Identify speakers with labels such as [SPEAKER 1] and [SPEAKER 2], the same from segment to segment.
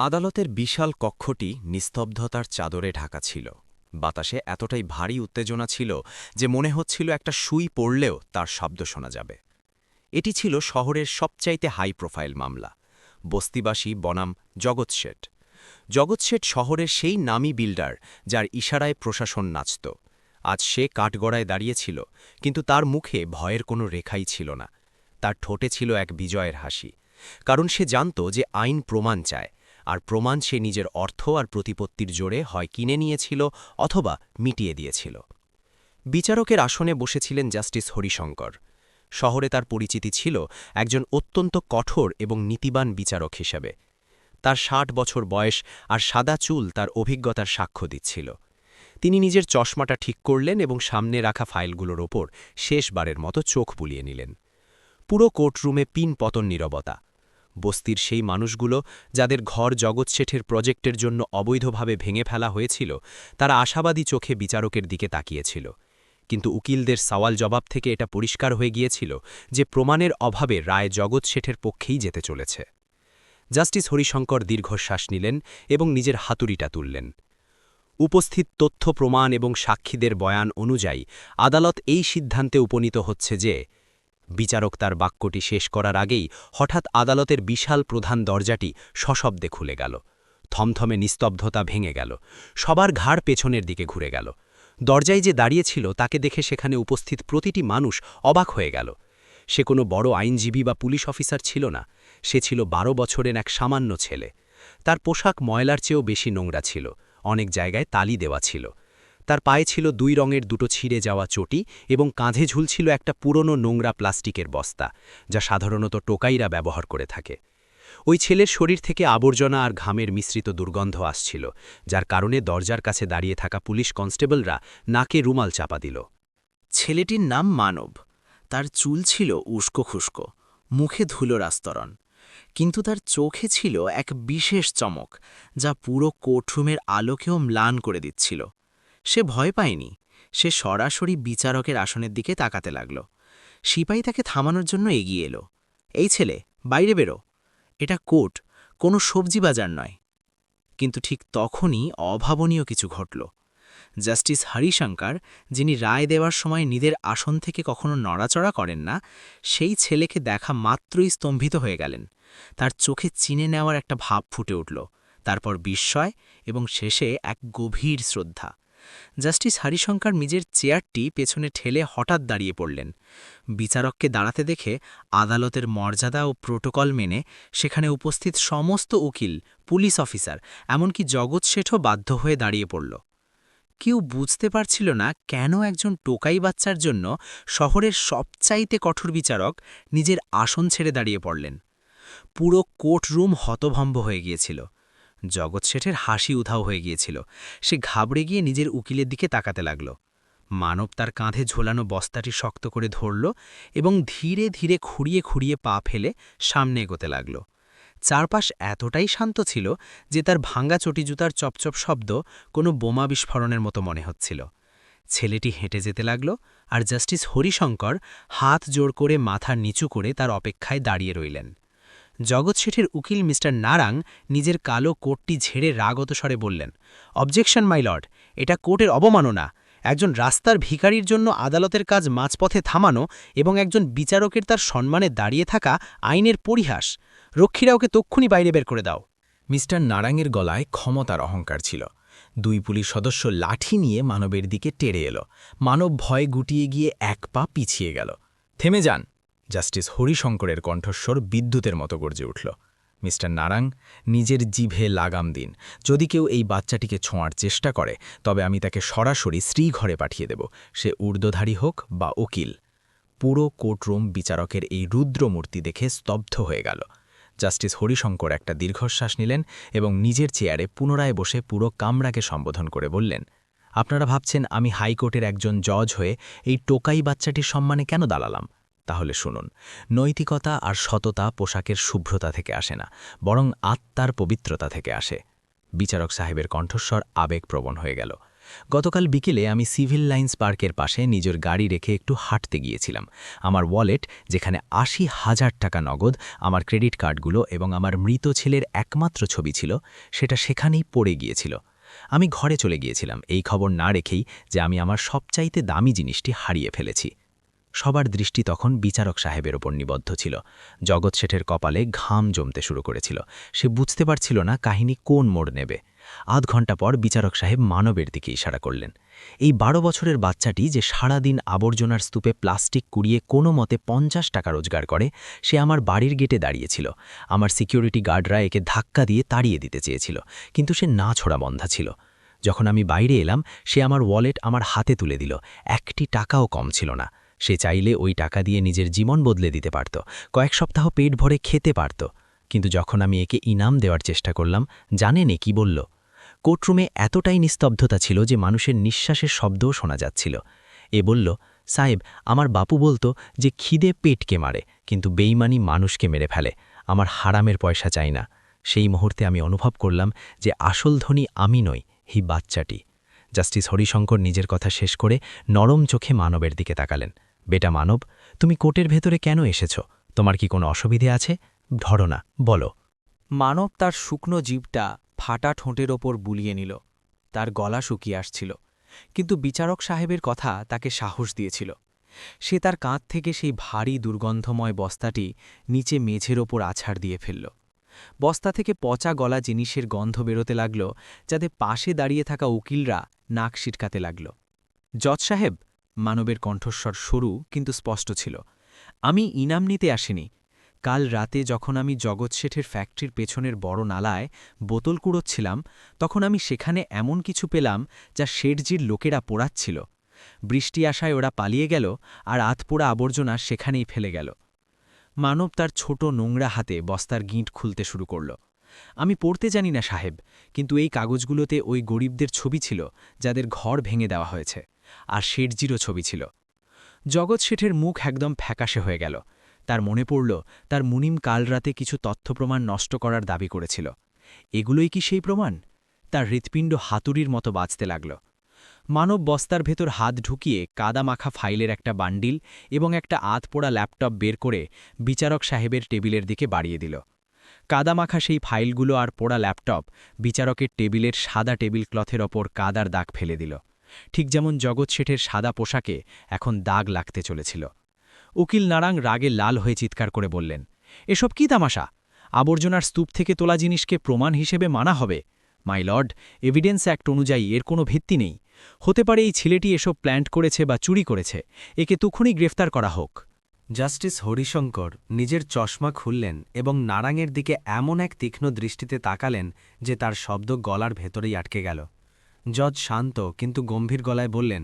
[SPEAKER 1] আদালতের বিশাল কক্ষটি নিস্তব্ধতার চাদরে ঢাকা ছিল। বাতাসে এতটাই ভারী উত্তেজনা ছিল যে মনে হচ্ছিল একটা সুই পড়লেও তার শব্দ শোনা যাবে। এটি ছিল শহরের সবচাইতে হাই প্রোফাইল মামলা। বস্তিবাসী বনাম জগৎ শেঠ জগৎ শেঠ শহরের সেই নামী বিল্ডার যার ইশারায় প্রশাসন নাচত। আজ সে কাঠগড়ায় দাঁড়িয়েছিল, কিন্তু তার মুখে ভয়ের কোনো রেখাই ছিল না। তার ঠোঁটে ছিল এক বিজয়ের হাসি। কারণ সে জানত যে আইন প্রমাণ চায়। আর প্রমাণ সে নিজের অর্থ আর প্রতিপত্তির জোরে হয় কিনে নিয়েছিল অথবা মিটিয়ে দিয়েছিল। বিচারকের আসনে বসেছিলেন জাস্টিস হরিশঙ্কর। শহরে তার পরিচিতি ছিল একজন অত্যন্ত কঠোর এবং নীতিবান বিচারক হিসেবে। তার ষাট বছর বয়স আর সাদা চুল তার অভিজ্ঞতার সাক্ষ্য দিচ্ছিল। তিনি নিজের চশমাটা ঠিক করলেন এবং সামনে রাখা ফাইলগুলোর ওপর শেষবারের মতো চোখ বুলিয়ে নিলেন। পুরো কোর্টরুমে পিন পতন নীরবতা। বস্তির সেই মানুষগুলো যাদের ঘর জগৎ শেঠের প্রজেক্টের জন্য অবৈধভাবে ভেঙে ফেলা হয়েছিল, তারা আশাবাদী চোখে বিচারকের দিকে তাকিয়েছিল। কিন্তু উকিলদের সওয়াল জবাব থেকে এটা পরিষ্কার হয়ে গিয়েছিল যে প্রমাণের অভাবে রায় জগৎ শেঠের পক্ষেই যেতে চলেছে। জাস্টিস হরিশঙ্কর দীর্ঘশ্বাস নিলেন এবং নিজের হাতুড়িটা তুললেন। উপস্থিত তথ্য প্রমাণ এবং সাক্ষীদের বয়ান অনুযায়ী আদালত এই সিদ্ধান্তে উপনীত হচ্ছে যে বিচারক তার বাক্যটি শেষ করার আগেই হঠাৎ আদালতের বিশাল প্রধান দরজাটি সশব্দে খুলে গেল। থমথমে নিস্তব্ধতা ভেঙে গেল। সবার ঘাড় পেছনের দিকে ঘুরে গেল। দরজায় যে দাঁড়িয়েছিল তাকে দেখে সেখানে উপস্থিত প্রতিটি মানুষ অবাক হয়ে গেল। সে কোনো বড় আইনজীবী বা পুলিশ অফিসার ছিল না। সে ছিল বারো বছরের এক সামান্য ছেলে। তার পোশাক ময়লার চেয়েও বেশি নোংরা ছিল। অনেক জায়গায় তালি দেওয়া ছিল। তার পায়ে ছিল দুই রঙের দুটো ছিঁড়ে যাওয়া চটি এবং কাঁধে ঝুলছিল একটা পুরনো নোংরা প্লাস্টিকের বস্তা, যা সাধারণত টোকাইরা ব্যবহার করে থাকে। ওই ছেলের শরীর থেকে আবর্জনা আর ঘামের মিশ্রিত দুর্গন্ধ আসছিল, যার কারণে দরজার কাছে দাঁড়িয়ে থাকা পুলিশ কনস্টেবলরা নাকে রুমাল চাপা দিল।
[SPEAKER 2] ছেলেটির নাম মানব। তার চুল ছিল উস্কো খুস্কো, মুখে ধুলোর আস্তরণ কিন্তু তার চোখে ছিল এক বিশেষ চমক, যা পুরো কোর্টরুমের আলোকেও ম্লান করে দিচ্ছিল। সে ভয় পায়নি। সে সরাসরি বিচারকের আসনের দিকে তাকাতে লাগল। সিপাই তাকে থামানোর জন্য এগিয়ে এলো। এই ছেলে, বাইরে বেরো। এটা কোর্ট, কোনো সবজি বাজার নয়। কিন্তু ঠিক তখনই অভাবনীয় কিছু ঘটল। জাস্টিস হরিশঙ্কর, যিনি রায় দেওয়ার সময় নিজের আসন থেকে কখনো নড়াচড়া করেন না, সেই ছেলেকে দেখা মাত্রই স্তম্ভিত হয়ে গেলেন। তার চোখে চিনে নেওয়ার একটা ভাব ফুটে উঠল। তারপর বিস্ময় এবং শেষে এক গভীর শ্রদ্ধা। জাস্টিস হরিশঙ্কর নিজের চেয়ারটি পেছনে ঠেলে হঠাৎ দাঁড়িয়ে পড়লেন। বিচারককে দাঁড়াতে দেখে আদালতের মর্যাদা ও প্রোটোকল মেনে সেখানে উপস্থিত সমস্ত উকিল, পুলিশ অফিসার, এমনকি জগৎ শেঠও বাধ্য হয়ে দাঁড়িয়ে পড়ল। কেউ বুঝতে পারছিল না কেন একজন টোকাই বাচ্চার জন্য শহরের সবচাইতে কঠোর বিচারক নিজের আসন ছেড়ে দাঁড়িয়ে পড়লেন। পুরো কোর্টরুম হতভম্ব হয়ে গিয়েছিল। জগৎ শেঠের হাসি উধাও হয়ে গিয়েছিল। সে ঘাবড়ে গিয়ে নিজের উকিলের দিকে তাকাতে লাগল। মানব তার কাঁধে ঝোলানো বস্তাটি শক্ত করে ধরল এবং ধীরে ধীরে খুঁড়িয়ে খুঁড়িয়ে পা ফেলে সামনে এগোতে লাগল। চারপাশ এতটাই শান্ত ছিল যে তার ভাঙ্গা চটি জুতার চপচপ শব্দ কোনো বোমা বিস্ফোরণের মতো মনে হচ্ছিল। ছেলেটি হেঁটে যেতে লাগল আর জাস্টিস হরিশঙ্কর হাত জোর করে মাথা নিচু করে তার অপেক্ষায় দাঁড়িয়ে রইলেন। জগৎ শেঠের উকিল মিস্টার নারাং নিজের কালো কোটটি ঝেড়ে রাগত স্বরে বললেন, অবজেকশন, মাই লর্ড, এটা কোর্টের অবমাননা। একজন রাস্তার ভিখারির জন্য আদালতের কাজ মাঝপথে থামানো এবং একজন বিচারকের তার সম্মানে দাঁড়িয়ে থাকা আইনের পরিহাস। রক্ষীরা ওকে তক্ষুনি বাইরে বের করে দাও।
[SPEAKER 3] মিস্টার নারাঙের গলায় ক্ষমতার অহংকার ছিল। দুই পুলিশ সদস্য লাঠি নিয়ে মানবের দিকে টেরে এলো। মানব ভয় গুটিয়ে গিয়ে এক পা পিছিয়ে গেল। থেমে যান জাস্টিস হরিশঙ্করের কণ্ঠস্বর বিদ্যুতের মতো গর্জে উঠল। মিস্টার নারাং নিজের জিভে লাগাম দিন। যদি কেউ এই বাচ্চাটিকে ছোঁয়ার চেষ্টা করে, তবে আমি তাকে সরাসরি শ্রীঘরে পাঠিয়ে দেব। সে ঊর্ধ্বধারী হোক বা উকিল। পুরো কোর্টরুম বিচারকের এই রুদ্রমূর্তি দেখে স্তব্ধ হয়ে গেল। জাস্টিস হরিশঙ্কর একটা দীর্ঘশ্বাস নিলেন এবং নিজের চেয়ারে পুনরায় বসে পুরো কামরাকে সম্বোধন করে বললেন, আপনারা ভাবছেন আমি হাইকোর্টের একজন জজ হয়ে এই টোকাই বাচ্চাটির সম্মানে কেন দাঁড়ালাম? তাহলে শুনুন, নৈতিকতা আর সততা পোশাকের শুভ্রতা থেকে আসে না, বরং আত্মার পবিত্রতা থেকে আসে। বিচারক সাহেবের কণ্ঠস্বর আবেগপ্রবণ হয়ে গেল। গতকাল বিকেলে আমি সিভিল লাইন্স পার্কের পাশে নিজের গাড়ি রেখে একটু হাঁটতে গিয়েছিলাম। আমার ওয়ালেট, যেখানে আশি হাজার টাকা নগদ, আমার ক্রেডিট কার্ডগুলো এবং আমার মৃত ছেলের একমাত্র ছবি ছিল, সেটা সেখানেই পড়ে গিয়েছিল। আমি ঘরে চলে গিয়েছিলাম। এই খবর না রেখেই যে আমি আমার সবচাইতে দামি জিনিসটি হারিয়ে ফেলেছি। সবার দৃষ্টি তখন বিচারক সাহেবের ওপর নিবদ্ধ ছিল। জগৎ শেঠের কপালে ঘাম জমতে শুরু করেছিল। সে বুঝতে পারছিল না কাহিনী কোন মোড় নেবে। আধ ঘণ্টা পর বিচারক সাহেব মানবের দিকে ইশারা করলেন। এই বারো বছরের বাচ্চাটি যে সারাদিন আবর্জনার স্তূপে প্লাস্টিক কুড়িয়ে কোনো মতে পঞ্চাশ টাকা রোজগার করে, সে আমার বাড়ির গেটে দাঁড়িয়েছিল। আমার সিকিউরিটি গার্ডরা একে ধাক্কা দিয়ে তাড়িয়ে দিতে চেয়েছিল, কিন্তু সে না ছোড়া বন্ধা ছিল। যখন আমি বাইরে এলাম, সে আমার ওয়ালেট আমার হাতে তুলে দিল। একটি টাকাও কম ছিল না। সে চাইলে ওই টাকা দিয়ে নিজের জীবন বদলে দিতে পারত, কয়েক সপ্তাহ পেট ভরে খেতে পারত। কিন্তু যখন আমি একে ইনাম দেওয়ার চেষ্টা করলাম জানেনে কি বলল? কোর্টরুমে এতটাই নিস্তব্ধতা ছিল যে মানুষের নিঃশ্বাসের শব্দও শোনা যাচ্ছিল। এ বলল, সাহেব, আমার বাপু বলতো যে খিদে পেটকে মারে, কিন্তু বেইমানি মানুষকে মেরে ফেলে। আমার হারামের পয়সা চাই না। সেই মুহূর্তে আমি অনুভব করলাম যে আসল ধনী আমি নই, হি বাচ্চাটি। জাস্টিস হরিশঙ্কর নিজের কথা শেষ করে নরম চোখে মানবের দিকে তাকালেন। বেটা মানব, তুমি কোর্টের ভেতরে কেন এসেছ? তোমার কি কোনো অসুবিধে আছে? ধরো না, বলো।
[SPEAKER 4] মানব তার শুকনো জীবটা ফাটা ঠোঁটের ওপর বুলিয়ে নিল। তার গলা শুকিয়ে আসছিল। কিন্তু বিচারক সাহেবের কথা তাকে সাহস দিয়েছিল। সে তার কাঁধ থেকে সেই ভারী দুর্গন্ধময় বস্তাটি নিচে মেঝের ওপর আছাড় দিয়ে ফেলল। বস্তা থেকে পচা গলা জিনিসের গন্ধ বেরোতে লাগল, যাতে পাশে দাঁড়িয়ে থাকা উকিলরা নাক সিটকাতে লাগল। জজ সাহেব, মানবের কণ্ঠস্বর সরু কিন্তু স্পষ্ট ছিল। আমি ইনাম নিতে আসিনি। কাল রাতে যখন আমি জগৎ শেঠের ফ্যাক্টরির পেছনের বড় নালায় বোতল কুড়োচ্ছিলাম, তখন আমি সেখানে এমন কিছু পেলাম যা শেঠজির লোকেরা পোড়াচ্ছিল। বৃষ্টি আসায় ওরা পালিয়ে গেল আর আতপোড়া আবর্জনা সেখানেই ফেলে গেল। মানব তার ছোট নোংরা হাতে বস্তার গিঁট খুলতে শুরু করল। আমি পড়তে জানি না, সাহেব, কিন্তু এই কাগজগুলোতে ওই গরিবদের ছবি ছিল, যাদের ঘর ভেঙে দেওয়া হয়েছে, আর শেঠজিরও ছবি ছিল। জগৎ শেঠের মুখ একদম ফ্যাকাশে হয়ে গেল। তার মনে পড়ল, তার মুনিম কাল রাতে কিছু তথ্য প্রমাণ নষ্ট করার দাবি করেছিল। এগুলোই কি সেই প্রমাণ? তার হৃৎপিণ্ড হাতুড়ির মতো বাঁচতে লাগল। মানব বস্তার ভেতর হাত ঢুকিয়ে কাদা মাখা ফাইলের একটা বান্ডিল এবং একটা আধপোড়া ল্যাপটপ বের করে বিচারক সাহেবের টেবিলের দিকে বাড়িয়ে দিল। কাদামাখা সেই ফাইলগুলো আর পোড়া ল্যাপটপ বিচারকের টেবিলের সাদা টেবিল ক্লথের ওপর কাদার দাগ ফেলে দিল। ঠিক যেমন জগৎ শেঠের সাদা পোশাকে এখন দাগ লাগতে চলেছিল। উকিল নারাং রাগে লাল হয়ে চিৎকার করে বললেন, এসব কি তামাশা? আবর্জনার স্তূপ থেকে তোলা জিনিসকে প্রমাণ হিসেবে মানা হবে? মাই লর্ড, এভিডেন্স অ্যাক্ট অনুযায়ী এর কোনো ভিত্তি নেই। হতে পারে এই ছেলেটি এসব প্ল্যান্ট করেছে বা চুরি করেছে। একে তখনই গ্রেফতার করা হোক।
[SPEAKER 1] জাস্টিস হরিশঙ্কর নিজের চশমা খুললেন এবং নারাঙের দিকে এমন এক তীক্ষ্ণ দৃষ্টিতে তাকালেন যে তার শব্দ গলার ভেতরেই আটকে গেল। জজ শান্ত কিন্তু গম্ভীর গলায় বললেন,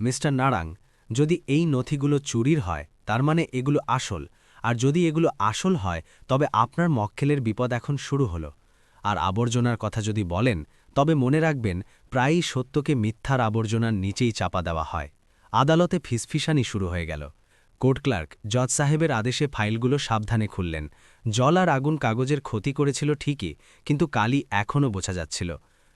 [SPEAKER 1] মিস্টার নারাং যদি এই নথিগুলো চুরির হয়, তার মানে এগুলো আসল। আর যদি এগুলো আসল হয়, তবে আপনার মক্কেলের বিপদ এখন শুরু হলো। আর আবর্জনার কথা যদি বলেন, তবে মনে রাখবেন প্রায়ই সত্যকে মিথ্যার আবর্জনার নিচেই চাপা দেওয়া হয়। আদালতে ফিসফিসানি শুরু হয়ে গেল। কোর্ট ক্লার্ক, জজ সাহেবের আদেশে ফাইলগুলো সাবধানে খুললেন। জল আর আগুন কাগজের ক্ষতি করেছিল ঠিকই, কিন্তু কালি এখনও বোঝা যাচ্ছিল।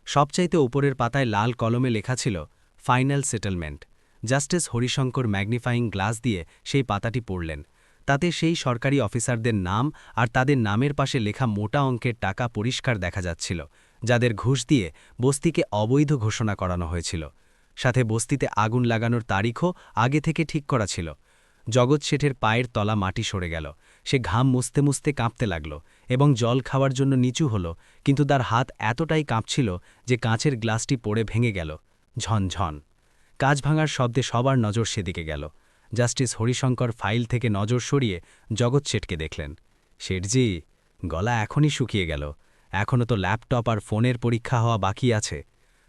[SPEAKER 1] সবচাইতে উপরের পাতায় লাল কলমে লেখা ছিল, final settlement. Justice Harishankar magnifying glass দিয়ে সেই পাতাটি পড়লেন। তাতে সেই সরকারি অফিসারদের নাম আর তাদের নামের পাশে লেখা মোটা অঙ্কের টাকা পরিষ্কার দেখা যাচ্ছিল, যাদের ঘুষ দিয়ে বস্তিকে অবৈধ ঘোষণা করানো হয়েছিল। সাথে বস্তিতে আগুন লাগানোর তারিখও আগে থেকে ঠিক করা ছিল। জগৎ শেঠের পায়ের তলা মাটি সরে গেল। সে ঘাম মুছতে মুছতে কাঁপতে লাগল এবং জল খাওয়ার জন্য নিচু হল, কিন্তু তার হাত এতটাই কাঁপছিল যে কাঁচের গ্লাসটি পড়ে ভেঙে গেল, ঝনঝন। কাজ ভাঙার শব্দে সবার নজর সেদিকে গেল। জাস্টিস হরিশঙ্কর ফাইল থেকে নজর সরিয়ে জগৎ শেঠকে দেখলেন। শেঠজি, গলা এখনই শুকিয়ে গেল। এখনও তো ল্যাপটপ আর ফোনের পরীক্ষা হওয়া বাকি আছে।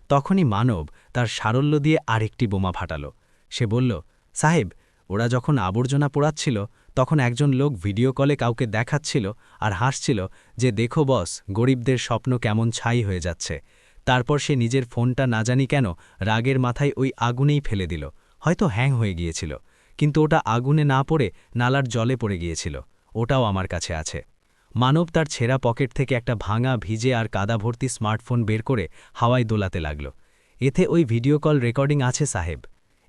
[SPEAKER 1] তখনই মানব তার সারল্য দিয়ে আরেকটি বোমা ফাটাল। সে বলল, সাহেব, ওরা যখন আবর্জনা পোড়াচ্ছিল, তখন একজন লোক ভিডিও কলে কাউকে দেখাচ্ছিল আর হাসছিল যে, দেখো বস, গরিবদের স্বপ্ন কেমন ছাই হয়ে যাচ্ছে। তারপর সে নিজের ফোনটা না জানি কেন রাগের মাথায় ওই আগুনেই ফেলে দিল। হয়তো হ্যাং হয়ে গিয়েছিল। কিন্তু ওটা আগুনে না পড়ে নালার জলে পড়ে গিয়েছিল। ওটাও আমার কাছে আছে। মানব তার ছেঁড়া পকেট থেকে একটা ভাঙা, ভিজে আর কাদা ভর্তি স্মার্টফোন বের করে হাওয়ায় দোলাতে লাগল।
[SPEAKER 3] এতে ওই ভিডিও কল রেকর্ডিং আছে, সাহেব।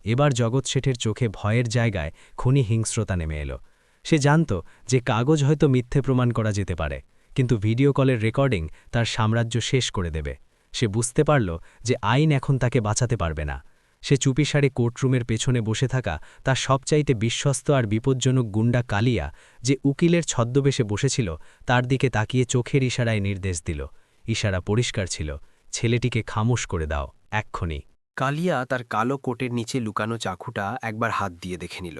[SPEAKER 3] এবার জগৎ শেঠের চোখে ভয়ের জায়গায় খুনি হিংস্রতা নেমে এলো। সে জানত যে কাগজ হয়তো মিথ্যে প্রমাণ করা যেতে পারে, কিন্তু ভিডিও কলের রেকর্ডিং তার সাম্রাজ্য শেষ করে দেবে। সে বুঝতে পারল যে আইন এখন তাকে বাঁচাতে পারবে না। সে চুপিসারে কোর্টরুমের পেছনে বসে থাকা তার সবচাইতে বিশ্বস্ত আর বিপজ্জনক গুন্ডা কালিয়া যে উকিলের ছদ্মবেশে বসেছিল, তার দিকে তাকিয়ে চোখের ইশারায় নির্দেশ দিল। ইশারা পরিষ্কার ছিল। ছেলেটিকে খামোশ করে দাও এক্ষণি
[SPEAKER 1] কালিয়া তার কালো কোটের নিচে লুকানো চাকুটা একবার হাত দিয়ে দেখে নিল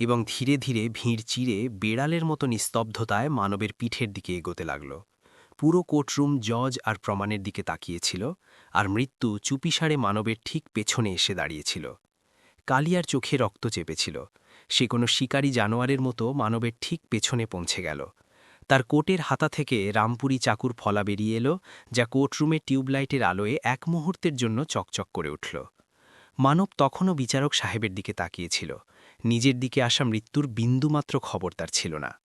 [SPEAKER 1] এবং ধীরে ধীরে ভিড় চিরে বেড়ালের মতো নিস্তব্ধতায় মানবের পিঠের দিকে এগোতে লাগল। পুরো কোর্টরুম জজ আর প্রমাণের দিকে তাকিয়েছিল আর মৃত্যু চুপিসারে মানবের ঠিক পেছনে এসে দাঁড়িয়েছিল। কালিয়ার চোখে রক্ত চেপেছিল। সে কোনো শিকারী জানোয়ারের মতো মানবের ঠিক পেছনে পৌঁছে গেল। তার কোটের হাতা থেকে রামপুরি চাকুর ফলা বেরিয়ে এলো, যা কোর্টরুমের টিউবলাইটের আলোয় এক মুহূর্তের জন্য চকচক করে উঠল। মানব তখনও বিচারক সাহেবের দিকে তাকিয়েছিল। নিজের দিকে আসা মৃত্যুর বিন্দুমাত্র খবর তার ছিল না।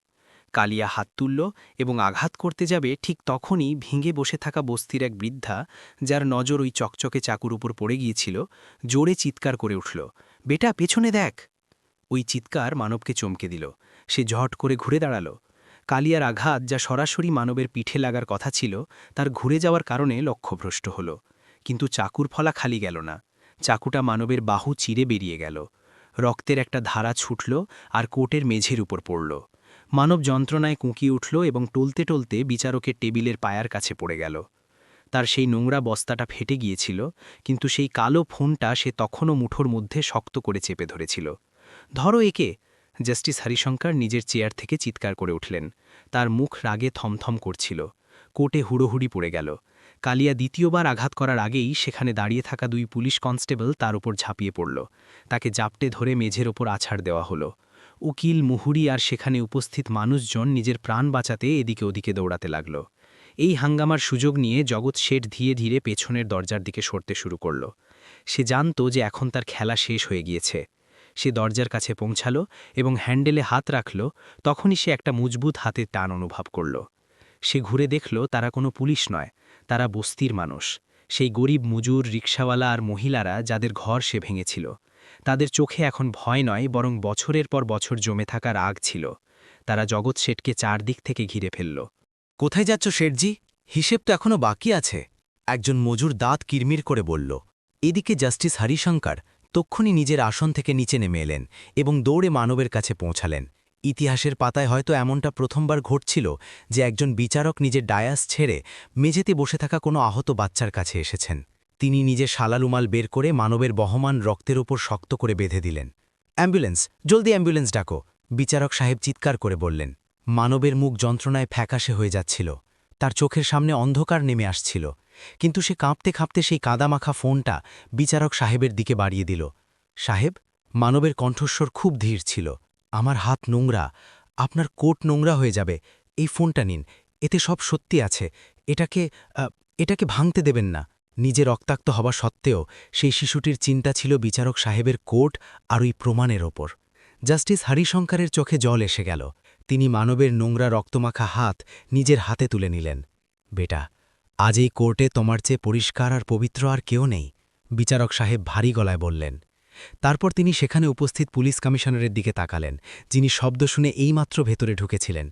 [SPEAKER 1] কালিয়া হাত তুলল এবং আঘাত করতে যাবে ঠিক তখনই ভেঙে বসে থাকা বস্তির এক বৃদ্ধা, যার নজর ওই চকচকে চাকুর উপর পড়ে গিয়েছিল, জোরে চিৎকার করে উঠল, বেটা, পেছনে দেখ! ওই চিৎকার মানবকে চমকে দিল। সে ঝট করে ঘুরে দাঁড়াল। কালিয়ার আঘাত যা সরাসরি মানবের পিঠে লাগার কথা ছিল, তার ঘুরে যাওয়ার কারণে লক্ষ্যভ্রষ্ট হল। কিন্তু চাকুর ফলা খালি গেল না। চাকুটা মানবের বাহু চিরে বেরিয়ে গেল। রক্তের একটা ধারা ছুটল আর কোটের মেঝের উপর পড়ল। মানব যন্ত্রণায় কুঁকিয়ে উঠল এবং টলতে টলতে বিচারকের টেবিলের পায়ার কাছে পড়ে গেল। তার সেই নোংরা বস্তাটা ফেটে গিয়েছিল, কিন্তু সেই কালো ফোনটা সে তখনও মুঠোর মধ্যে শক্ত করে চেপে ধরেছিল। ধরো একে, জাস্টিস হরিশঙ্কর নিজের চেয়ার থেকে চিৎকার করে উঠলেন। তার মুখ রাগে থমথম করছিল। কোটে হুড়োহুড়ি পড়ে গেল। কালিয়া দ্বিতীয়বার আঘাত করার আগেই সেখানে দাঁড়িয়ে থাকা দুই পুলিশ কনস্টেবল তার উপর ঝাঁপিয়ে পড়ল। তাকে জাপটে ধরে মেঝের ওপর আছাড় দেওয়া হলো। উকিল, মুহুরি আর সেখানে উপস্থিত মানুষজন নিজের প্রাণ বাঁচাতে এদিকে ওদিকে দৌড়াতে লাগল। এই হাঙ্গামার সুযোগ নিয়ে জগৎ শেঠ ধীরে ধীরে পেছনের দরজার দিকে সরতে শুরু করল। সে জানত যে এখন তার খেলা শেষ হয়ে গিয়েছে। সে দরজার কাছে পৌঁছাল এবং হ্যান্ডেলে হাত রাখল, তখনই সে একটা মজবুত হাতের টান অনুভব করল। সে ঘুরে দেখল, তারা কোনো পুলিশ নয়, তারা বস্তির মানুষ। সেই গরিব মজুর রিক্সাওয়ালা আর মহিলারা যাদের ঘর সে ভেঙেছিল। তাদের চোখে এখন ভয় নয়, বরং বছরের পর বছর জমে থাকা রাগ ছিল। তারা জগৎ শেঠকে চারদিক থেকে ঘিরে ফেলল।
[SPEAKER 2] কোথায় যাচ্ছ শেঠজি? হিসেব তো এখনও বাকি আছে। একজন মজুর দাঁত কিরমির করে বলল। এদিকে জাস্টিস হরিশঙ্কর তক্ষুনি নিজের আসন থেকে নিচে নেমে এলেন এবং দৌড়ে মানবের কাছে পৌঁছালেন। ইতিহাসের পাতায় হয়তো এমনটা প্রথমবার ঘটছিল যে একজন বিচারক নিজের ডায়াস ছেড়ে মেঝেতে বসে থাকা কোনো আহত বাচ্চার কাছে এসেছেন। তিনি নিজে শালালুমাল বের করে মানবের বহমান রক্তের ওপর শক্ত করে বেঁধে দিলেন। অ্যাম্বুলেন্স, জলদি অ্যাম্বুলেন্স ডাকো, বিচারক সাহেব চিৎকার করে বললেন। মানবের মুখ যন্ত্রণায় ফ্যাকাশে হয়ে যাচ্ছিল। তার চোখের সামনে অন্ধকার নেমে আসছিল। কিন্তু সে কাঁপতে কাঁপতে সেই কাদামাখা ফোনটা বিচারক সাহেবের দিকে বাড়িয়ে দিল। সাহেব, মানবের কণ্ঠস্বর খুব ধীর ছিল। আমার হাত নোংরা। আপনার কোট নোংরা হয়ে যাবে। এই ফোনটা নিন। এতে সব সত্যি আছে। এটাকে এটাকে ভাঙতে দেবেন না। নিজে রক্তাক্ত হওয়া সত্ত্বেও সেই শিশুটির চিন্তা ছিল বিচারক সাহেবের কোর্ট আর ওই প্রমাণের ওপর। জাস্টিস হরিশঙ্করের চোখে জল এসে গেল। তিনি মানবের নোংরা রক্তমাখা হাত নিজের হাতে তুলে নিলেন। বেটা, আজ এই কোর্টে তোমার চেয়ে পরিষ্কার আর পবিত্র আর কেউ নেই, বিচারক সাহেব ভারী গলায় বললেন। তারপর তিনি সেখানে উপস্থিত পুলিশ কমিশনারের দিকে তাকালেন, যিনি শব্দ শুনে এইমাত্র ভেতরে ঢুকেছিলেন।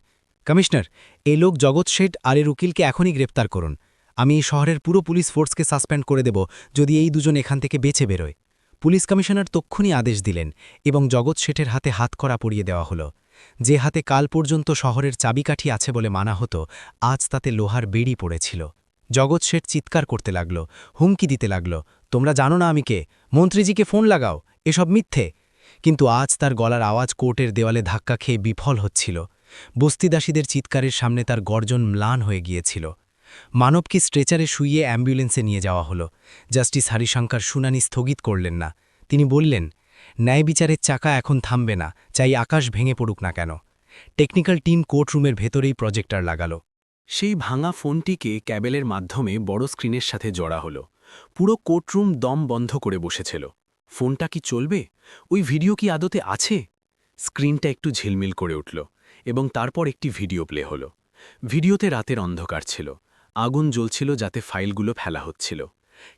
[SPEAKER 2] কমিশনার এই লোক জগৎ শেঠ আর এর উকিলকে এখনই গ্রেপ্তার করুন। আমি এই শহরের পুরো পুলিশ ফোর্সকে সাসপেন্ড করে দেব যদি এই দুজন এখান থেকে বেঁচে বেরোয়। পুলিশ কমিশনার তক্ষুনি আদেশ দিলেন এবং জগৎ শেঠের হাতে হাত করা পরিয়ে দেওয়া হলো। যে হাতে কাল পর্যন্ত শহরের চাবিকাঠি আছে বলে মানা হতো, আজ তাতে লোহার বেড়ি পড়েছিল। জগৎ শেঠ চিৎকার করতে লাগল, হুমকি দিতে লাগল, তোমরা জানো না আমি কে? মন্ত্রীজিকে ফোন লাগাও, এসব মিথ্যে? কিন্তু আজ তার গলার আওয়াজ কোর্টের দেওয়ালে ধাক্কা খেয়ে বিফল হচ্ছিল। বস্তিদাসীদের চিৎকারের সামনে তার গর্জন ম্লান হয়ে গিয়েছিল। মানবকে স্ট্রেচারে শুইয়ে অ্যাম্বুলেন্সে নিয়ে যাওয়া হলো। জাস্টিস হরিশঙ্কর শুনানি স্থগিত করলেন না। তিনি বললেন, ন্যায় বিচারের চাকা এখন থামবে না, চাই আকাশ ভেঙে পড়ুক না কেন। টেকনিক্যাল টিম কোর্টরুমের ভেতরেই প্রজেক্টর লাগালো।
[SPEAKER 3] সেই ভাঙা ফোনটিকে ক্যাবেলের মাধ্যমে বড় স্ক্রিনের সাথে জড়া হলো। পুরো কোর্টরুম দম বন্ধ করে বসেছিল। ফোনটা কি চলবে? ওই ভিডিও কি আদতে আছে? স্ক্রিনটা একটু ঝিলমিল করে উঠল এবং তারপর একটি ভিডিও প্লে হলো। ভিডিওতে রাতের অন্ধকার ছিল। আগুন জ্বলছিল যাতে ফাইলগুলো ফেলা হচ্ছিল।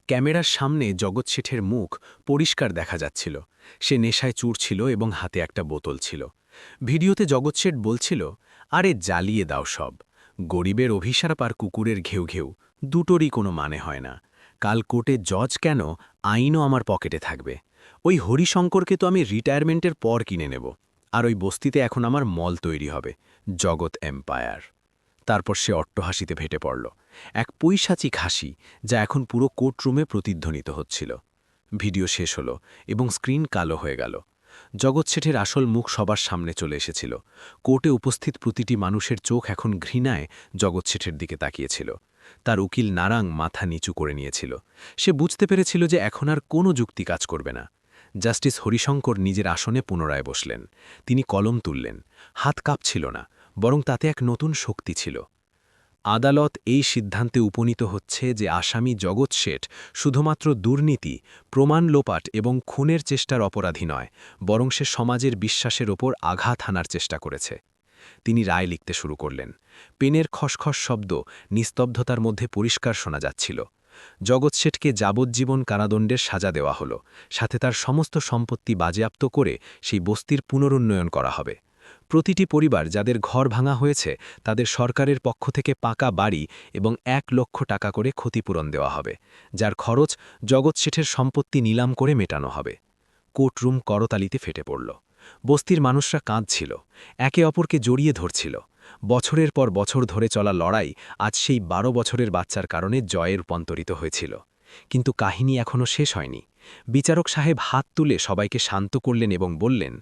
[SPEAKER 5] ক্যামেরার সামনে জগৎ শেঠের মুখ পরিষ্কার দেখা যাচ্ছিল। সে নেশায় চুরছিল এবং হাতে একটা বোতল ছিল। ভিডিওতে জগৎ শেঠ বলছিল, আরে জ্বালিয়ে দাও সব। গরিবের অভিশাপ আর কুকুরের ঘেউ ঘেউ, দুটোরই কোনো মানে হয় না। কাল কোর্টে জজ কেন আইনও আমার পকেটে থাকবে। ওই হরিশঙ্করকে তো আমি রিটায়ারমেন্টের পর কিনে নেব। আর ওই বস্তিতে এখন আমার মল তৈরি হবে, জগৎ এম্পায়ার। তারপর সে অট্টহাসিতে ভেটে পড়ল। এক পৈশাচিক হাসি যা এখন পুরো কোর্টরুমে প্রতিধ্বনিত হচ্ছিল। ভিডিও শেষ হলো এবং স্ক্রিন কালো হয়ে গেল। জগৎ শেঠের আসল মুখ সবার সামনে চলে এসেছিল। কোর্টে উপস্থিত প্রতিটি মানুষের চোখ এখন ঘৃণায় জগৎ শেঠের দিকে তাকিয়েছিল। তার উকিল নারাং মাথা নিচু করে নিয়েছিল। সে বুঝতে পেরেছিল যে এখন আর কোনো যুক্তি কাজ করবে না। জাস্টিস হরিশঙ্কর নিজের আসনে পুনরায় বসলেন। তিনি কলম তুললেন। হাত কাঁপছিল না, বরং তাতে এক নতুন শক্তি ছিল। আদালত এই সিদ্ধান্তে উপনীত হচ্ছে যে আসামি জগৎ শেঠ শুধুমাত্র দুর্নীতি, প্রমাণ লোপাট এবং খুনের চেষ্টার অপরাধী নয়, বরং সে সমাজের বিশ্বাসের ওপর আঘাত হানার চেষ্টা করেছে। তিনি রায় লিখতে শুরু করলেন। পেনের খসখস শব্দ নিস্তব্ধতার মধ্যে পরিষ্কার শোনা যাচ্ছিল। জগৎ শেঠকে যাবজ্জীবন কারাদণ্ডের সাজা দেওয়া হলো। সাথে তার সমস্ত সম্পত্তি বাজেয়াপ্ত করে সেই বস্তির পুনরুন্নয়ন করা হবে। প্রতিটি পরিবার যাদের ঘর ভাঙা হয়েছে, তাদের সরকারের পক্ষ থেকে পাকা বাড়ি এবং এক লক্ষ টাকা করে ক্ষতিপূরণ দেওয়া হবে, যার খরচ জগৎ শেঠের সম্পত্তি নিলাম করে মেটানো হবে। কোর্টরুম করতালিতে ফেটে পড়ল। বস্তির মানুষরা কাঁদছিল, একে অপরকে জড়িয়ে ধরছিল। বছরের পর বছর ধরে চলা লড়াই আজ সেই বারো বছরের বাচ্চার কারণে জয়ে রূপান্তরিত হয়েছিল। কিন্তু কাহিনী এখনও শেষ হয়নি। বিচারক সাহেব হাত তুলে সবাইকে শান্ত করলেন এবং বললেন,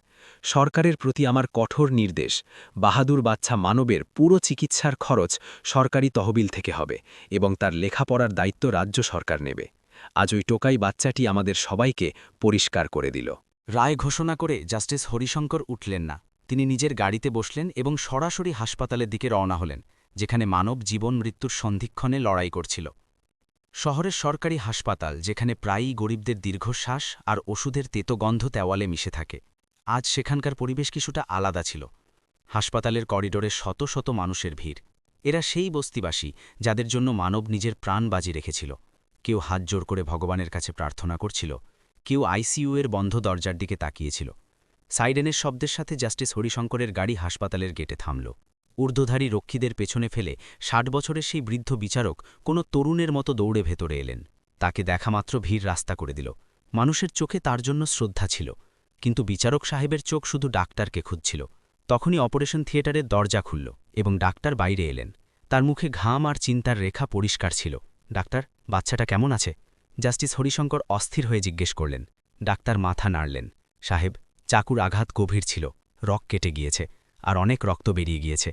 [SPEAKER 5] সরকারের প্রতি আমার কঠোর নির্দেশ। বাহাদুর বাচ্চা মানবের পুরো চিকিৎসার খরচ সরকারি তহবিল থেকে হবে এবং তার লেখাপড়ার দায়িত্ব রাজ্য সরকার নেবে। আজ ওই টোকাই বাচ্চাটি আমাদের সবাইকে পরিষ্কার করে দিল।
[SPEAKER 1] রায় ঘোষণা করে জাস্টিস হরিশঙ্কর উঠলেন না। তিনি নিজের গাড়িতে বসলেন এবং সরাসরি হাসপাতালের দিকে রওনা হলেন, যেখানে মানব জীবন মৃত্যুর সন্ধিক্ষণে লড়াই করছিল। শহরের সরকারি হাসপাতাল, যেখানে প্রায়ই গরিবদের দীর্ঘশ্বাস আর ওষুধের তেতো গন্ধ দেওয়ালে মিশে থাকে। আজ সেখানকার পরিবেশ কিছুটা আলাদা ছিল। হাসপাতালের করিডোরে শত শত মানুষের ভিড়। এরা সেই বস্তিবাসী যাদের জন্য মানব নিজের প্রাণ বাজি রেখেছিল। কেউ হাত জোর করে ভগবানের কাছে প্রার্থনা করছিল। কেউ আইসিইউ এর বন্ধ দরজার দিকে তাকিয়েছিল। সাইডেনের শব্দের সাথে জাস্টিস হরিশঙ্করের গাড়ি হাসপাতালের গেটে থামল। ঊর্ধ্বধারী রক্ষীদের পেছনে ফেলে ষাট বছরের সেই বৃদ্ধ বিচারক কোনো তরুণের মতো দৌড়ে ভেতরে এলেন। তাকে দেখামাত্র ভিড় রাস্তা করে দিল। মানুষের চোখে তার জন্য শ্রদ্ধা ছিল, কিন্তু বিচারক সাহেবের চোখ শুধু ডাক্তারকে খুঁজছিল। তখনই অপারেশন থিয়েটারের দরজা খুলল এবং ডাক্তার বাইরে এলেন। তার মুখে ঘাম আর চিন্তার রেখা পরিষ্কার ছিল। ডাক্তার, বাচ্চাটা কেমন আছে? জাস্টিস হরিশঙ্কর অস্থির হয়ে জিজ্ঞেস করলেন। ডাক্তার মাথা নাড়লেন। সাহেব, চাকুর আঘাত গভীর ছিল। রক কেটে গিয়েছে, আর অনেক রক্ত বেরিয়ে গিয়েছে।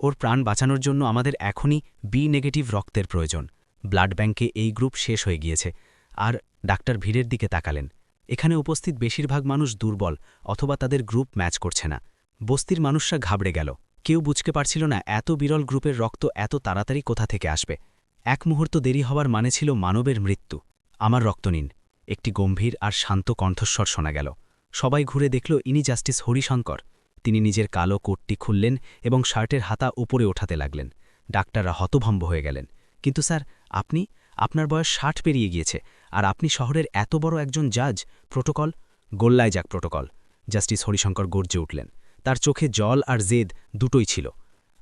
[SPEAKER 1] ওর প্রাণ বাঁচানোর জন্য আমাদের এখনই বি নেগেটিভ রক্তের প্রয়োজন। ব্লাড ব্যাংকে এই গ্রুপ শেষ হয়ে গিয়েছে। আর ডাক্তার ভিড়ের দিকে তাকালেন। এখানে উপস্থিত বেশিরভাগ মানুষ দুর্বল অথবা তাদের গ্রুপ ম্যাচ করছে না। বস্তির মানুষরা ঘাবড়ে গেল। কেউ বুঝতে পারছিল না এত বিরল গ্রুপের রক্ত এত তাড়াতাড়ি কোথা থেকে আসবে। এক মুহূর্ত দেরি হওয়ার মানে ছিল মানবের মৃত্যু। আমার রক্ত নিন। একটি গম্ভীর আর শান্ত কণ্ঠস্বর শোনা গেল। সবাই ঘুরে দেখল ইনি জাস্টিস হরিশঙ্কর। তিনি নিজের কালো কোটটি খুললেন এবং শার্টের হাতা উপরে ওঠাতে লাগলেন। ডাক্তাররা হতভম্ব হয়ে গেলেন। কিন্তু স্যার, আপনি? আপনার বয়স ষাট পেরিয়ে গিয়েছে আর আপনি শহরের এত বড় একজন জাজ। প্রোটোকল? গোল্লায় যাক প্রোটোকল। জাস্টিস হরিশঙ্কর গর্জে উঠলেন। তার চোখে জল আর জেদ দুটোই ছিল।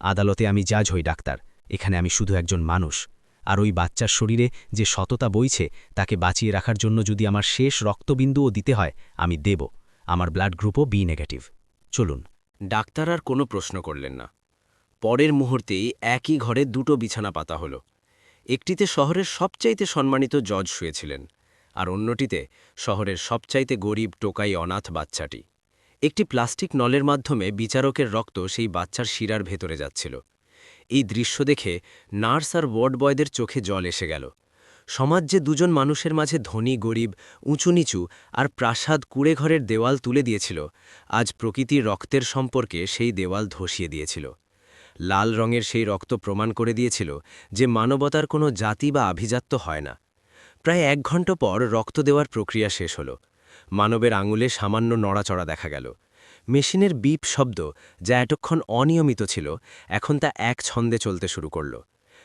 [SPEAKER 1] আদালতে আমি জাজ হই, ডাক্তার। এখানে আমি শুধু একজন মানুষ। আর ওই বাচ্চার শরীরে যে সততা বইছে, তাকে বাঁচিয়ে রাখার জন্য যদি আমার শেষ রক্তবিন্দুও দিতে হয়, আমি দেব। আমার ব্লাড গ্রুপও বি নেগেটিভ। চলুন,
[SPEAKER 6] ডাক্তার আর কোনো প্রশ্ন করলেন না। পরের মুহূর্তেই একই ঘরে দুটো বিছানা পাতা হলো। একটিতে শহরের সবচাইতে সম্মানিত জজ শুয়েছিলেন আর অন্যটিতে শহরের সবচাইতে গরিব, টোকাই, অনাথ বাচ্চাটি। একটি প্লাস্টিক নলের মাধ্যমে বিচারকের রক্ত সেই বাচ্চার শিরার ভেতরে যাচ্ছিল। এই দৃশ্য দেখে নার্স আর ওয়ার্ড বয়দের চোখে জল এসে গেল। সমাজ যে দুজন মানুষের মাঝে ধনী, গরিব উঁচু নিচু আর প্রাসাদ কুড়েঘরের দেওয়াল তুলে দিয়েছিল, আজ প্রকৃতির রক্তের সম্পর্কে সেই দেওয়াল ধসিয়ে দিয়েছিল। লাল রঙের সেই রক্ত প্রমাণ করে দিয়েছিল যে মানবতার কোনো জাতি বা আভিজাত্য হয় না। প্রায় এক ঘণ্টা পর রক্ত দেওয়ার প্রক্রিয়া শেষ হল। মানবের আঙুলে সামান্য নড়াচড়া দেখা গেল। মেশিনের বিপ শব্দ, যা এতক্ষণ অনিয়মিত ছিল, এখন তা এক ছন্দে চলতে শুরু করল।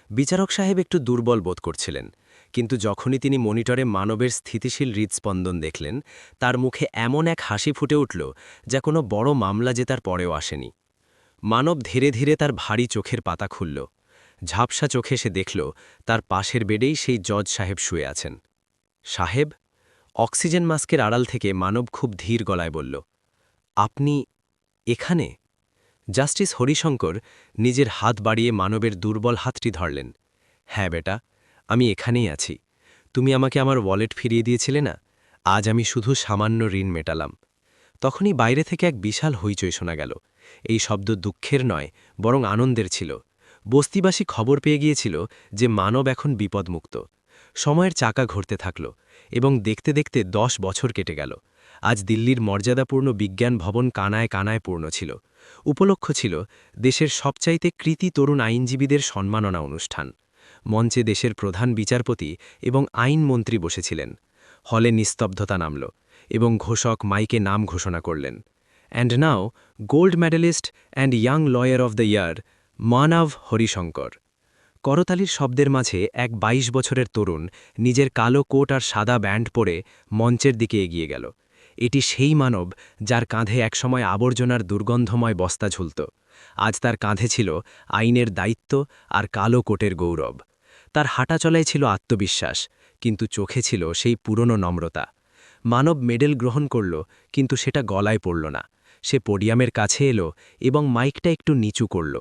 [SPEAKER 6] বিচারক সাহেব একটু দুর্বল বোধ করছিলেন। কিন্তু যখনই তিনি মনিটরে মানবের স্থিতিশীল হৃদস্পন্দন দেখলেন, তার মুখে এমন এক হাসি ফুটে উঠল যা কোনো বড় মামলা জেতার পরেও আসেনি। মানব ধীরে ধীরে তার ভারী চোখের পাতা খুলল। ঝাপসা চোখে সে দেখল, তার পাশের বেডেই সেই জজ সাহেব শুয়ে আছেন। সাহেব? অক্সিজেন মাস্কের আড়াল থেকে মানব খুব ধীর গলায় বলল, আপনি এখানে? জাস্টিস হরিশঙ্কর নিজের হাত বাড়িয়ে মানবের দুর্বল হাতটি ধরলেন। হ্যাঁ বেটা। আমি এখানেই আছি। তুমি আমাকে আমার ওয়ালেট ফিরিয়ে দিয়েছিলে না? আজ আমি শুধু সামান্য ঋণ মেটালাম। তখনই বাইরে থেকে এক বিশাল হইচই শোনা গেল। এই শব্দ দুঃখের নয়, বরং আনন্দের ছিল। বস্তিবাসী খবর পেয়ে গিয়েছিল যে মানব এখন বিপদমুক্ত। সময়ের চাকা ঘুরতে থাকল এবং দেখতে দেখতে দশ বছর কেটে গেল। আজ দিল্লির মর্যাদাপূর্ণ বিজ্ঞান ভবন কানায় কানায় পূর্ণ ছিল। উপলক্ষ ছিল দেশের সবচাইতে কৃতি তরুণ আইনজীবীদের সম্মাননা অনুষ্ঠান। মঞ্চে দেশের প্রধান বিচারপতি এবং আইনমন্ত্রী বসেছিলেন। হলে নিস্তব্ধতা নামল এবং ঘোষক মাইকে নাম ঘোষণা করলেন। And now gold medalist and young lawyer of the year Manab Harishankar করতালির শব্দের মাঝে এক ২২ বছরের তরুণ নিজের কালো কোট আর সাদা ব্যান্ড পরে মঞ্চের দিকে এগিয়ে গেল। এটি সেই মানব যার কাঁধে একসময় আবর্জনার দুর্গন্ধময় বস্তা ঝুলত। আজ তার কাঁধে ছিল আইনের দায়িত্ব আর কালো কোটের গৌরব। তার হাঁটাচলায় ছিল আত্মবিশ্বাস, কিন্তু চোখে ছিল সেই পুরনো নম্রতা। মানব মেডেল গ্রহণ করল, কিন্তু সেটা গলায় পড়ল না। সে পোডিয়ামের কাছে এলো এবং মাইকটা একটু নিচু করল।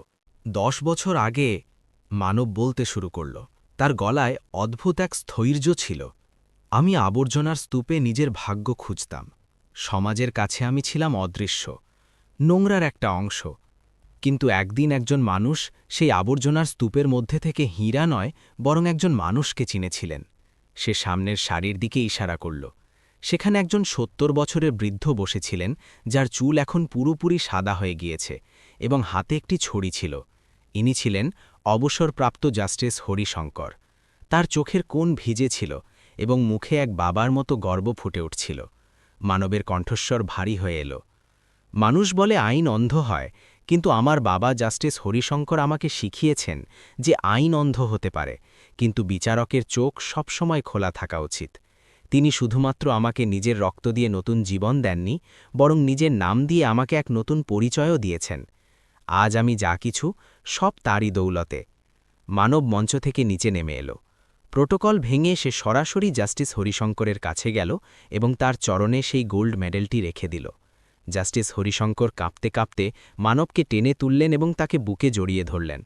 [SPEAKER 4] দশ বছর আগে মানব বলতে শুরু করল, তার গলায় অদ্ভুত এক স্থৈর্য ছিল। আমি আবর্জনার স্তূপে নিজের ভাগ্য খুঁজতাম। সমাজের কাছে আমি ছিলাম অদৃশ্য, নোংরার একটা অংশ। কিন্তু একদিন একজন মানুষ সেই আবর্জনার স্তূপের মধ্যে থেকে হীরা নয়, বরং একজন মানুষকে চিনেছিলেন। সে সামনের শাড়ির দিকে ইশারা করল। সেখানে একজন সত্তর বছরের বৃদ্ধ বসেছিলেন, যার চুল এখন পুরোপুরি সাদা হয়ে গিয়েছে এবং হাতে একটি ছড়ি ছিল। ইনি ছিলেন অবসরপ্রাপ্ত জাস্টিস হরিশঙ্কর। তার চোখের কোণ ভিজে ছিল এবং মুখে এক বাবার মতো গর্ব ফুটে উঠছিল। মানবের কণ্ঠস্বর ভারী হয়ে এলো। মানুষ বলে আইন অন্ধ হয় কিন্তু আমার বাবা জাস্টিস হরিশঙ্কর আমাকে শিখিয়েছেন যে আইন অন্ধ হতে পারে, কিন্তু বিচারকের চোখ সবসময় খোলা থাকা উচিত। তিনি শুধুমাত্র আমাকে নিজের রক্ত দিয়ে নতুন জীবন দেননি, বরং নিজের নাম দিয়ে আমাকে এক নতুন পরিচয়ও দিয়েছেন। আজ আমি যা কিছু, সব তারই দৌলতে। মানব মঞ্চ থেকে নিচে নেমে এলো। প্রোটোকল ভেঙে সে সরাসরি জাস্টিস হরিশঙ্করের কাছে গেল এবং তার চরণে সেই গোল্ড মেডেলটি রেখে দিল। জাস্টিস হরিশঙ্কর কাঁপতে কাঁপতে মানবকে টেনে তুললেন এবং তাকে বুকে জড়িয়ে ধরলেন।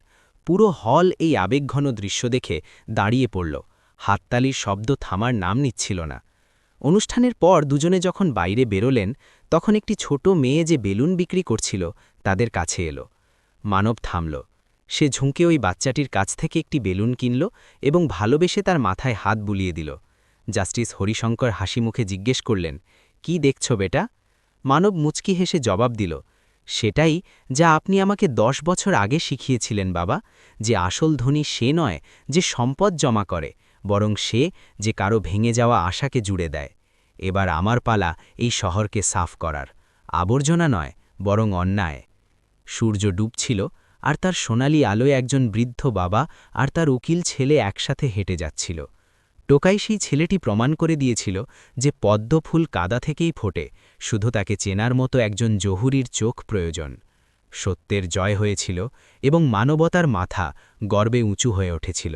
[SPEAKER 4] পুরো হল এই আবেগঘন দৃশ্য দেখে দাঁড়িয়ে পড়ল। হাততালির শব্দ থামার নাম নিচ্ছিল না। অনুষ্ঠানের পর দুজনে যখন বাইরে বেরোলেন, তখন একটি ছোট মেয়ে যে বেলুন বিক্রি করছিল, তাদের কাছে এলো। মানব থামল। সে ঝুঁকে ওই বাচ্চাটির কাছ থেকে একটি বেলুন কিনল এবং ভালোবেসে তার মাথায় হাত বুলিয়ে দিল। জাস্টিস হরিশঙ্কর হাসি মুখে জিজ্ঞেস করলেন, কি দেখছ বেটা? মানব মুচকি হেসে জবাব দিল, সেটাই যা আপনি আমাকে দশ বছর আগে শিখিয়েছিলেন, বাবা, যে আসল ধনী সে নয় যে সম্পদ জমা করে, বরং সে যে কারও ভেঙে যাওয়া আশাকে জুড়ে দেয়। এবার আমার পালা এই শহরকে সাফ করার। আবর্জনা নয়, বরং অন্যায়। সূর্য ডুবছিল, আর তার সোনালি আলোয় একজন বৃদ্ধ বাবা আর তার উকিল ছেলে একসাথে হেঁটে যাচ্ছিল। টোকাই সেই ছেলেটি প্রমাণ করে দিয়েছিল যে পদ্মফুল কাদা থেকেই ফোটে শুধু তাকে চেনার মতো একজন জহুরির চোখ প্রয়োজন। সত্যের জয় হয়েছিল এবং মানবতার মাথা গর্বে উঁচু হয়ে উঠেছিল।